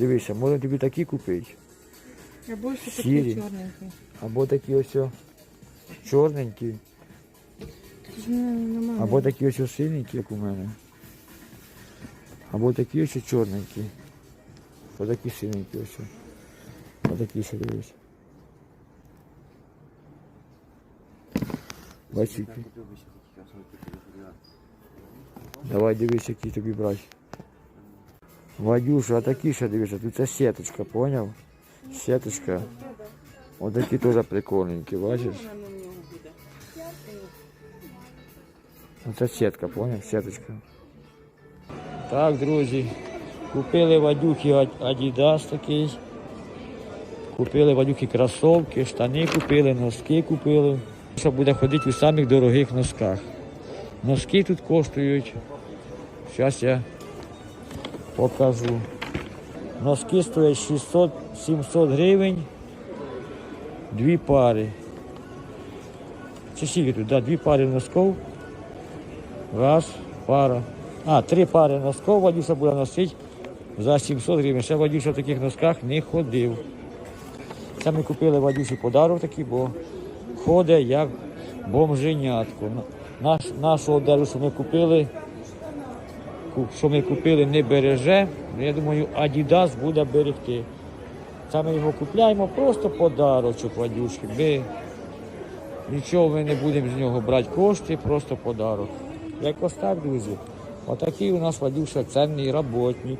Дивися, можна тобі такі купити. Я більше Сірі. такі чорненькі. Або такі ось о чорненькі, Тут ж не- немає. або такі ось о синенькі, як у мене. Або такі ось о чорненькі. Отакі синенькі ось. о. Отакі ще дивись. Бачиш, які? Давай дивись, які тобі брати. Вадюша, а такі ще дивися, тут це сіточка, поняв? Сіточка. Отакі теж прикольненькі, бачиш? Оце сітка, поняв? Сіточка. Так, друзі, купили Вадюхи Ад- Адідас такий. Купили Вадюхи кросовки, штани купили, носки купили. Що буде ходити у самих дорогих носках. Носки тут коштують. Зараз я покажу. Носки стоять 600-700 гривень. Дві пари. Чи скільки тут? Да, дві пари носков. Раз, пара. А, три пари носков Вадюша буде носити за 700 гривень. Ще Вадюша в таких носках не ходив. Це ми купили Вадюші подарок такий, бо ходить як бомженятко. Наш, нашу одежу, що ми купили, ку- що ми купили, не береже. Ну, Я думаю, Адідас буде берегти. Це ми його купляємо просто подарочок Вадюшки. Ми нічого ми не будемо з нього брати кошти, просто подарок. Якось так, друзі. Отакий у нас Вадюша цінний роботник.